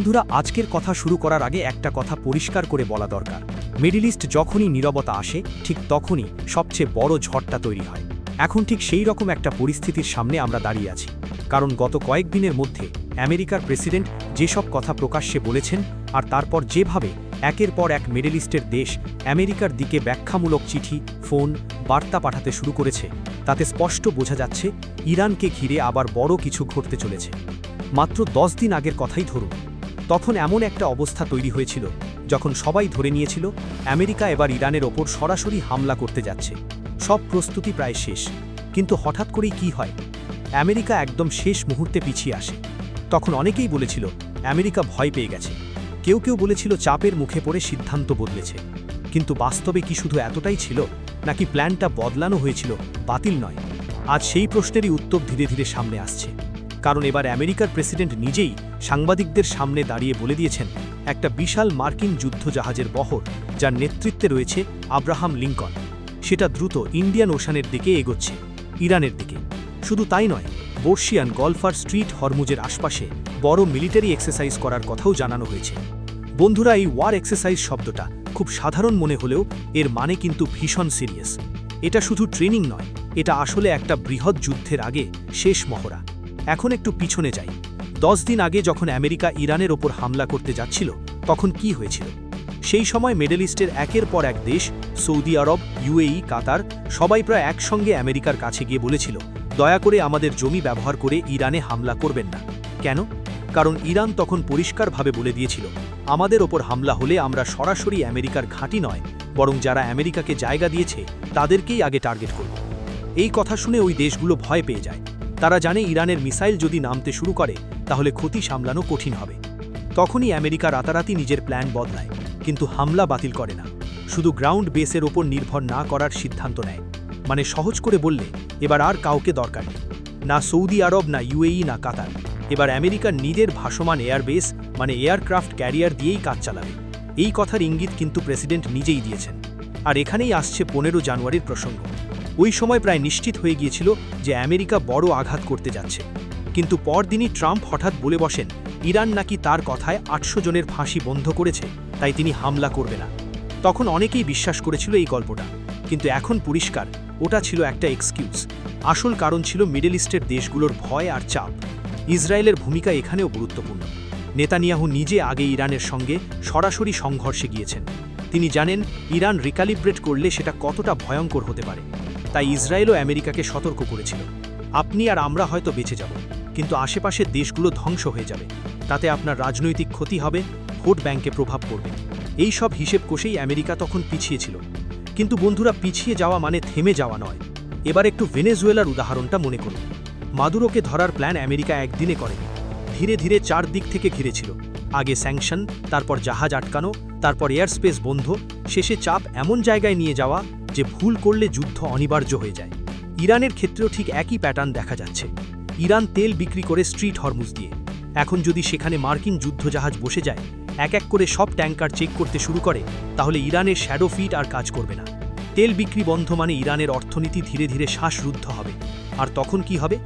বন্ধুরা, আজকের কথা শুরু করার আগে একটা কথা পরিষ্কার করে বলা দরকার। মিডিল ইস্ট যখনই নীরবতা আসে, ঠিক তখনই সবচেয়ে বড় ঝড়টা তৈরি হয়। এখন ঠিক সেই রকম একটা পরিস্থিতির সামনে আমরা দাঁড়িয়ে আছি। কারণ গত কয়েকদিনের মধ্যে আমেরিকার প্রেসিডেন্ট যেসব কথা প্রকাশ্যে বলেছেন আর তারপর যেভাবে একের পর এক মিডল ইস্টের দেশ আমেরিকার দিকে ব্যাখ্যামূলক চিঠি, ফোন, বার্তা পাঠাতে শুরু করেছে, তাতে স্পষ্ট বোঝা যাচ্ছে ইরানকে ঘিরে আবার বড় কিছু ঘটতে চলেছে। মাত্র দশ দিন আগের কথাই ধরুন তখন এমন একটা অবস্থা তৈরি হয়েছিল, যখন সবাই ধরে নিয়েছিল, আমেরিকা এবার ইরানের ওপর সরাসরি হামলা করতে যাচ্ছে। সব প্রস্তুতি প্রায় শেষ। কিন্তু হঠাৎ করেই কি হয়? আমেরিকা একদম শেষ মুহূর্তে পিছিয়ে আসে। তখন অনেকেই বলেছিল, আমেরিকা ভয় পেয়ে গেছে। কেউ কেউ বলেছিল, চাপের মুখে পড়ে সিদ্ধান্ত বদলেছে। কিন্তু বাস্তবে কি শুধু এতটাই ছিল, নাকি প্ল্যানটা বদলানো হয়েছিল, বাতিল নয়। আজ সেই প্রশ্নেরই উত্তর ধীরে ধীরে সামনে আসছে। কারণ এবার আমেরিকার প্রেসিডেন্ট নিজেই সাংবাদিকদের সামনে দাঁড়িয়ে বলে দিয়েছেন, একটা বিশাল মার্কিন যুদ্ধ জাহাজের বহর, যার নেতৃত্বে রয়েছে আব্রাহাম লিঙ্কন। সেটা দ্রুত ইন্ডিয়ান ওশানের দিকে এগোচ্ছে, ইরানের দিকে। শুধু তাই নয়, বর্ষিয়ান গলফার স্ট্রিট হরমুজের আশপাশে বড় মিলিটারি এক্সারসাইজ করার কথাও জানানো হয়েছে। বন্ধুরা, এই ওয়ার এক্সারসাইজ শব্দটা খুব সাধারণ মনে হলেও এর মানে কিন্তু ভীষণ সিরিয়াস। এটা শুধু ট্রেনিং নয়, এটা আসলে একটা বৃহৎ যুদ্ধের আগে শেষ মহড়া। এখন একটু পিছনে যাই। দশ দিন আগে যখন আমেরিকা ইরানের ওপর হামলা করতে যাচ্ছিল, তখন কি হয়েছিল? সেই সময় মিডল ইস্টের একের পর এক দেশ, সৌদি আরব, ইউএই, কাতার, সবাই প্রায় একসঙ্গে আমেরিকার কাছে গিয়ে বলেছিল, দয়া করে আমাদের জমি ব্যবহার করে ইরানে হামলা করবেন না। কেন? কারণ ইরান তখন পরিষ্কারভাবে বলে দিয়েছিল, আমাদের ওপর হামলা হলে আমরা সরাসরি আমেরিকার ঘাঁটি নয়, বরং যারা আমেরিকাকে জায়গা দিয়েছে, তাদেরকেই আগে টার্গেট করব। এই কথা শুনে ওই দেশগুলো ভয় পেয়ে যায়। তারা জানে ইরানের মিসাইল যদি নামতে শুরু করে, তাহলে ক্ষতি সামলানো কঠিন হবে। তখনই আমেরিকা রাতারাতি নিজের প্ল্যান বদলায়, কিন্তু হামলা বাতিল করে না। শুধু গ্রাউন্ড বেসের ওপর নির্ভর না করার সিদ্ধান্ত নেয়। মানে সহজ করে বললে, এবার আর কাউকে দরকার নেই। না সৌদি আরব, না ইউএই, না কাতার। এবার আমেরিকার নিজের ভাসমান এয়ারবেস মানে এয়ারক্রাফট ক্যারিয়ার দিয়েই কাজ চালাবে। এই কথার ইঙ্গিত কিন্তু প্রেসিডেন্ট নিজেই দিয়েছেন। আর এখানেই আসছে পনেরো জানুয়ারির প্রসঙ্গ। ওই সময় প্রায় নিশ্চিত হয়ে গিয়েছিল যে আমেরিকা বড় আঘাত করতে যাচ্ছে। কিন্তু পরদিনই ট্রাম্প হঠাৎ বলে বসেন, ইরান নাকি তার কথায় আটশো জনের ফাঁসি বন্ধ করেছে, তাই তিনি হামলা করবে না। তখন অনেকেই বিশ্বাস করেছিল এই গল্পটা, কিন্তু এখন পরিষ্কার, ওটা ছিল একটা এক্সকিউজ। আসল কারণ ছিল মিডল ইস্টের দেশগুলোর ভয় আর চাপ। ইসরায়েলের ভূমিকা এখানেও গুরুত্বপূর্ণ। নেতানিয়াহু নিজে আগে ইরানের সঙ্গে সরাসরি সংঘর্ষে গিয়েছেন। তিনি জানেন, ইরান রিকালিব্রেট করলে সেটা কতটা ভয়ঙ্কর হতে পারে। তাই ইসরায়েলও আমেরিকাকে সতর্ক করেছিল। আপনি আর আমরা হয়তো বেঁচে যাব, কিন্তু আশেপাশের দেশগুলো ধ্বংস হয়ে যাবে। তাতে আপনার রাজনৈতিক ক্ষতি হবে, ভোট ব্যাংকে প্রভাব পড়বে। এই সব হিসেব কষেই আমেরিকা তখন পিছিয়ে ছিল। কিন্তু বন্ধুরা, পিছিয়ে যাওয়া মানে থেমে যাওয়া নয়। এবার একটু ভেনেজুয়েলার উদাহরণটা মনে করুন। মাদুরোকে ধরার প্ল্যান আমেরিকা একদিনে করেনি। ধীরে ধীরে চার দিক থেকে ঘিরেছিল। আগে স্যাংশন, তারপর জাহাজ আটকানো, তারপর এয়ার স্পেস বন্ধ, শেষে চাপ এমন জায়গায় নিয়ে যাওয়া যে ভুল করলে যুদ্ধ অনিবার্য হয়ে যায়। ইরানের ক্ষেত্রেও ঠিক একই প্যাটার্ন দেখা যাচ্ছে। ইরান তেল বিক্রি করে স্ট্রিট হরমুজ দিয়ে। এখন যদি সেখানে মার্কিন যুদ্ধজাহাজ বসে যায়, এক এক করে সব ট্যাঙ্কার চেক করতে শুরু করে, তাহলে ইরানের শ্যাডো ফিট আর কাজ করবে না। তেল বিক্রি বন্ধ মানে ইরানের অর্থনীতি ধীরে ধীরে শ্বাসরুদ্ধ হবে। আর তখন কি হবে?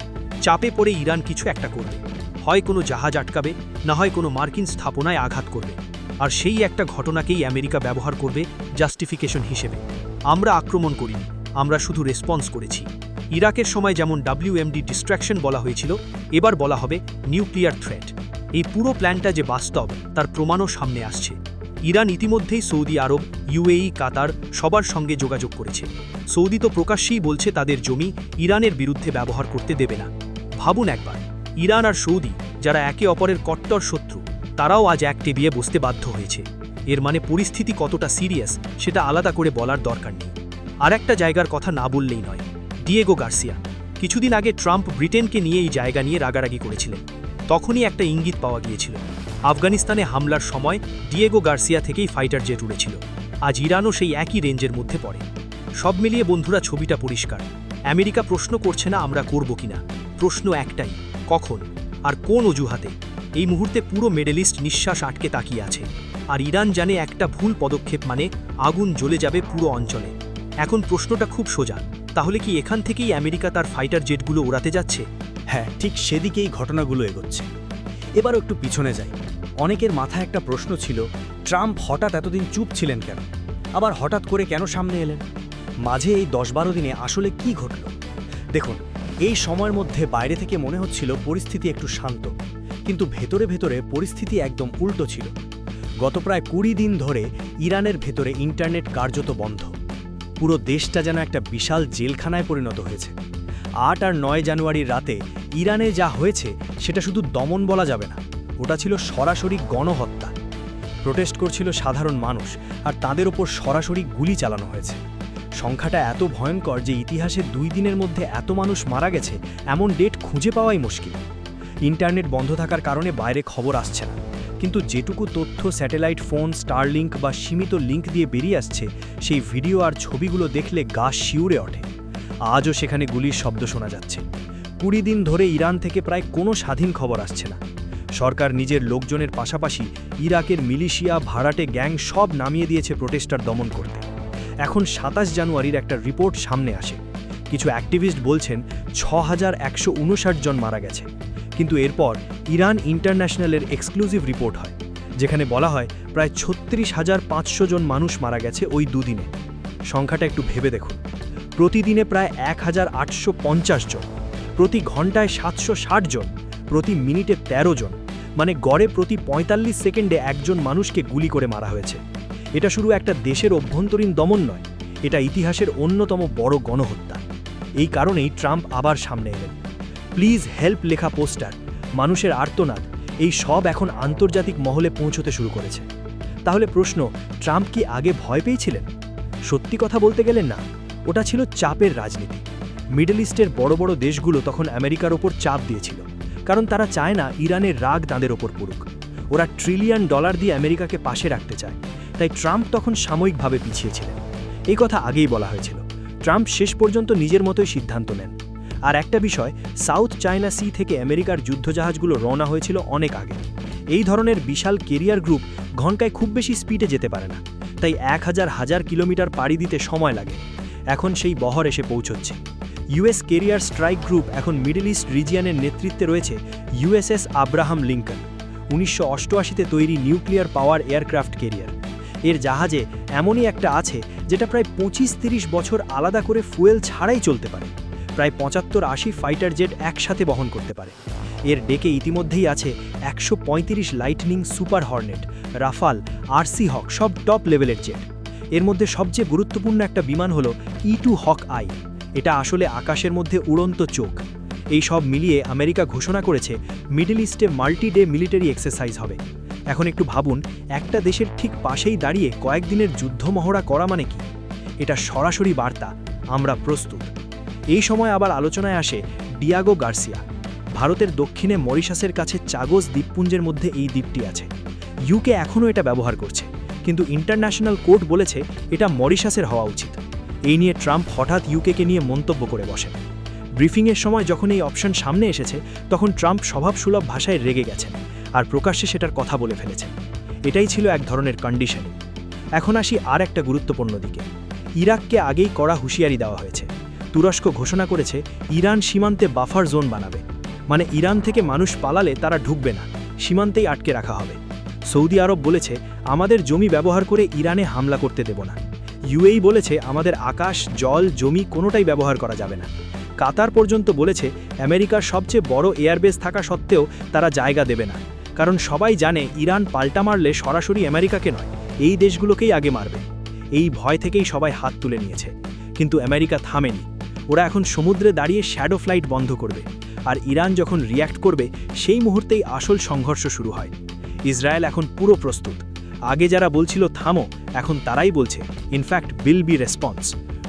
চাপে পড়ে ইরান কিছু একটা করবে। হয় কোনো জাহাজ আটকাবে, না হয় কোনো মার্কিন স্থাপনায় আঘাত করবে। আর সেই একটা ঘটনাকেই আমেরিকা ব্যবহার করবে জাস্টিফিকেশন হিসেবে। আমরা আক্রমণ করিনি, আমরা শুধু রেসপন্স করেছি। ইরাকের সময় যেমন ডাব্লিউএমডি ডিস্ট্র্যাকশন বলা হয়েছিল, এবার বলা হবে নিউক্লিয়ার থ্রেট এই পুরো প্ল্যানটা যে বাস্তব, তার প্রমাণও সামনে আসছে। ইরান ইতিমধ্যেই সৌদি আরব ইউএই কাতার সবার সঙ্গে যোগাযোগ করেছে। সৌদি তো প্রকাশ্যেই বলছে তাদের জমি ইরানের বিরুদ্ধে ব্যবহার করতে দেবে না। ভাবুন একবার, ইরান আর সৌদি, যারা একে অপরের কট্টর শত্রু, তারাও আজ এক টেবিয়ে বসতে বাধ্য হয়েছে। এর মানে পরিস্থিতি কতটা সিরিয়াস, সেটা আলাদা করে বলার দরকার নেই। আর একটা জায়গার কথা না বললেই নয়। ডিয়েগো গার্সিয়া, কিছুদিন আগে ট্রাম্প ব্রিটেনকে নিয়ে এই জায়গা নিয়ে রাগারাগি করেছিলেন। তখনই একটা ইঙ্গিত পাওয়া গিয়েছিল। আফগানিস্তানে হামলার সময় ডিয়েগো গার্সিয়া থেকেই ফাইটার জেট উড়েছিল। আজ ইরানও সেই একই রেঞ্জের মধ্যে পড়ে। সব মিলিয়ে বন্ধুরা, ছবিটা পরিষ্কার। আমেরিকা প্রশ্ন করছে না আমরা করব কিনা প্রশ্ন একটাই, কখন? আর কোন অজুহাতে? এই মুহূর্তে পুরো মেডেলিস্ট নিঃশ্বাস আটকে তাকিয়ে আছে। আর ইরান জানে একটা ভুল পদক্ষেপ মানে আগুন জ্বলে যাবে পুরো অঞ্চলে। এখন প্রশ্নটা খুব সোজা। তাহলে কি এখান থেকেই আমেরিকা তার ফাইটার জেটগুলো উড়াতে যাচ্ছে? হ্যাঁ ঠিক সেদিকেই ঘটনাগুলো এগোচ্ছে। এবার একটু পিছনে যাই। অনেকের মাথায় একটা প্রশ্ন ছিল, ট্রাম্প হঠাৎ এতদিন চুপ ছিলেন কেন? আবার হঠাৎ করে কেন সামনে এলেন? মাঝে এই দশ বারো দিনে আসলে কি ঘটল? দেখুন, এই সময়ের মধ্যে বাইরে থেকে মনে হচ্ছিল পরিস্থিতি একটু শান্ত। কিন্তু ভেতরে ভেতরে পরিস্থিতি একদম উল্টো ছিল। গত প্রায় কুড়ি দিন ধরে ইরানের ভেতরে ইন্টারনেট কার্যত বন্ধ। পুরো দেশটা যেন একটা বিশাল জেলখানায় পরিণত হয়েছে। আট আর নয় জানুয়ারির রাতে ইরানে যা হয়েছে, সেটা শুধু দমন বলা যাবে না। ওটা ছিল সরাসরি গণহত্যা। প্রোটেস্ট করছিল সাধারণ মানুষ, আর তাদের ওপর সরাসরি গুলি চালানো হয়েছে। সংখ্যাটা এত ভয়ঙ্কর যে ইতিহাসে দুই দিনের মধ্যে এত মানুষ মারা গেছে, এমন ডেট খুঁজে পাওয়াই মুশকিল। ইন্টারনেট বন্ধ থাকার কারণে বাইরে খবর আসছে না। কিন্তু যেটুকু তথ্য স্যাটেলাইট ফোন, স্টারলিংক বা সীমিত লিঙ্ক দিয়ে বেরিয়ে আসছে, সেই ভিডিও আর ছবিগুলো দেখলে গা শিউরে ওঠে। আজও সেখানে গুলির শব্দ শোনা যাচ্ছে। কুড়ি দিন ধরে ইরান থেকে প্রায় কোনো স্বাধীন খবর আসছে না। সরকার নিজের লোকজনের পাশাপাশি ইরাকের মিলিশিয়া ভাড়াটে গ্যাং সব নামিয়ে দিয়েছে প্রোটেস্টার দমন করতে। এখন সাতাশ জানুয়ারির একটা রিপোর্ট সামনে আসে। কিছু অ্যাক্টিভিস্ট বলছেন ছ জন মারা গেছে। কিন্তু এরপর ইরান ইন্টারন্যাশনালের এক্সক্লুসিভ রিপোর্ট হয়, যেখানে বলা হয় প্রায় ছত্রিশ হাজার পাঁচশো জন মানুষ মারা গেছে ওই দুদিনে। সংখ্যাটা একটু ভেবে দেখুন। প্রতিদিনে প্রায় এক হাজার আটশো পঞ্চাশ জন, প্রতি ঘন্টায় সাতশো ষাট জন, প্রতি মিনিটে ১৩ জন মানে গড়ে প্রতি ৪৫ সেকেন্ডে একজন মানুষকে গুলি করে মারা হয়েছে। এটা শুরু একটা দেশের অভ্যন্তরীণ দমন নয়, এটা ইতিহাসের অন্যতম বড় গণহত্যা। এই কারণেই ট্রাম্প আবার সামনে এলেন। প্লিজ হেল্প লেখা পোস্টার, মানুষের আর্তনাদ, এই সব এখন আন্তর্জাতিক মহলে পৌঁছতে শুরু করেছে। তাহলে প্রশ্ন, ট্রাম্প কি আগে ভয় পেয়েছিলেন? সত্যি কথা বলতে গেলে না, ওটা ছিল চাপের রাজনীতি। মিডল ইস্টের বড় বড় দেশগুলো তখন আমেরিকার ওপর চাপ দিয়েছিল, কারণ তারা চায় না ইরানের রাগ তাঁদের ওপর পড়ুক। ওরা ট্রিলিয়ন ডলার দিয়ে আমেরিকাকে পাশে রাখতে চায়, তাই ট্রাম্প তখন সাময়িকভাবে পিছিয়েছিলেন এই কথা আগেই বলা হয়েছিল। ট্রাম্প শেষ পর্যন্ত নিজের মতোই সিদ্ধান্ত নেন। আর একটা বিষয়, সাউথ চায়না সি থেকে আমেরিকার যুদ্ধজাহাজগুলো রওনা হয়েছিল অনেক আগে। এই ধরনের বিশাল কেরিয়ার গ্রুপ ঘন্টায় খুব বেশি স্পিডে যেতে পারে না, তাই এক হাজার হাজার কিলোমিটার পাড়ি দিতে সময় লাগে। এখন সেই বহর এসে পৌঁছচ্ছে। ইউএস কেরিয়ার স্ট্রাইক গ্রুপ এখন মিডল ইস্ট রিজিয়ানের নেতৃত্বে রয়েছে ইউএসএস আব্রাহাম লিঙ্কন, উনিশশো অষ্টআশিতে তৈরি নিউক্লিয়ার পাওয়ার এয়ারক্রাফট কেরিয়ার। এর জাহাজে এমনই একটা আছে যেটা প্রায় পঁচিশ তিরিশ বছর আলাদা করে ফুয়েল ছাড়াই চলতে পারে। প্রায় পঁচাত্তর আশি ফাইটার জেট একসাথে বহন করতে পারে। এর ডেকে ইতিমধ্যেই আছে একশো পঁয়ত্রিশ লাইটনিং সুপার হর্নেট রাফাল আরসি হক সব টপ লেভেলের জেট এর মধ্যে সবচেয়ে গুরুত্বপূর্ণ একটা বিমান হলো ই টু হক আই এটা আসলে আকাশের মধ্যে উড়ন্ত চোখ। এই সব মিলিয়ে আমেরিকা ঘোষণা করেছে মিডল ইস্টে মাল্টি ডে মিলিটারি এক্সারসাইজ হবে। এখন একটু ভাবুন, একটা দেশের ঠিক পাশেই দাঁড়িয়ে কয়েকদিনের যুদ্ধ মহড়া করা মানে কি? এটা সরাসরি বার্তা। আমরা প্রস্তুত। এই সময় আবার আলোচনায় আসে ডিয়াগো গার্সিয়া। ভারতের দক্ষিণে মরিশাসের কাছে চাগোস দ্বীপপুঞ্জের মধ্যে এই দ্বীপটি আছে। ইউকে এখনও এটা ব্যবহার করছে, কিন্তু ইন্টারন্যাশনাল কোর্ট বলেছে এটা মরিশাসের হওয়া উচিত। এই নিয়ে ট্রাম্প হঠাৎ ইউকেকে নিয়ে মন্তব্য করে বসেন। ব্রিফিংয়ের সময় যখন এই অপশন সামনে এসেছে, তখন ট্রাম্প স্বভাবসুলভ ভাষায় রেগে গেছেন আর প্রকাশ্যে সেটার কথা বলে ফেলেছেন। এটাই ছিল এক ধরনের কন্ডিশন এখন আসি আর একটা গুরুত্বপূর্ণ দিকে। ইরাককে আগেই কড়া হুঁশিয়ারি দেওয়া হয়েছে। তুরস্ক ঘোষণা করেছে, ইরান সীমান্তে বাফার জোন বানাবে। মানে ইরান থেকে মানুষ পালালে তারা ঢুকবে না, সীমান্তেই আটকে রাখা হবে। সৌদি আরব বলেছে, আমাদের জমি ব্যবহার করে ইরানে হামলা করতে দেব না। ইউএই বলেছে, আমাদের আকাশ, জল, জমি কোনোটাই ব্যবহার করা যাবে না। কাতার পর্যন্ত বলেছে, আমেরিকার সবচেয়ে বড় এয়ারবেস থাকা সত্ত্বেও তারা জায়গা দেবে না। কারণ সবাই জানে, ইরান পাল্টা মারলে সরাসরি আমেরিকাকে নয়, এই দেশগুলোকেই আগে মারবে। এই ভয় থেকেই সবাই হাত তুলে নিয়েছে। কিন্তু আমেরিকা থামেনি। ওরা এখন সমুদ্রে দাঁড়িয়ে শ্যাডো ফ্লাইট বন্ধ করবে। আর ইরান যখন রিয়্যাক্ট করবে, সেই মুহূর্তেই আসল সংঘর্ষ শুরু হয়। ইসরায়েল এখন পুরো প্রস্তুত। আগে যারা বলছিল, থামো, এখন তারাই বলছে in fact will be response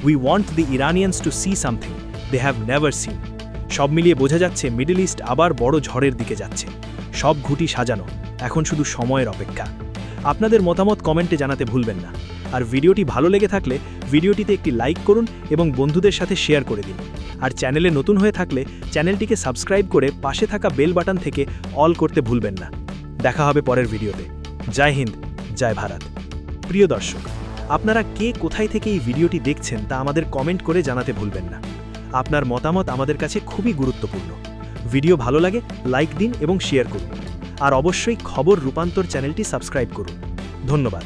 we want the Iranians to see something they have never seen সব মিলিয়ে বোঝা যাচ্ছে মিডল ইস্ট আবার বড় ঝড়ের দিকে যাচ্ছে। সব ঘুটি সাজানো, এখন শুধু সময়ের অপেক্ষা। আপনাদের মতামত কমেন্টে জানাতে ভুলবেন না। আর ভিডিওটি ভালো লেগে থাকলে ভিডিওটিতে একটি লাইক করুন এবং বন্ধুদের সাথে শেয়ার করে দিন। আর চ্যানেলে নতুন হয়ে থাকলে চ্যানেলটিকে সাবস্ক্রাইব করে পাশে থাকা বেল বাটন থেকে অল করতে ভুলবেন না। দেখা হবে পরের ভিডিওতে। জয় হিন্দ, জয় ভারত। প্রিয় দর্শক, আপনারা কে কোথায় থেকে এই ভিডিওটি দেখছেন তা আমাদের কমেন্ট করে জানাতে ভুলবেন না। আপনার মতামত আমাদের কাছে খুবই গুরুত্বপূর্ণ। ভিডিও ভালো লাগে, লাইক দিন এবং শেয়ার করুন। আর অবশ্যই খবর রূপান্তর চ্যানেলটি সাবস্ক্রাইব করুন। ধন্যবাদ।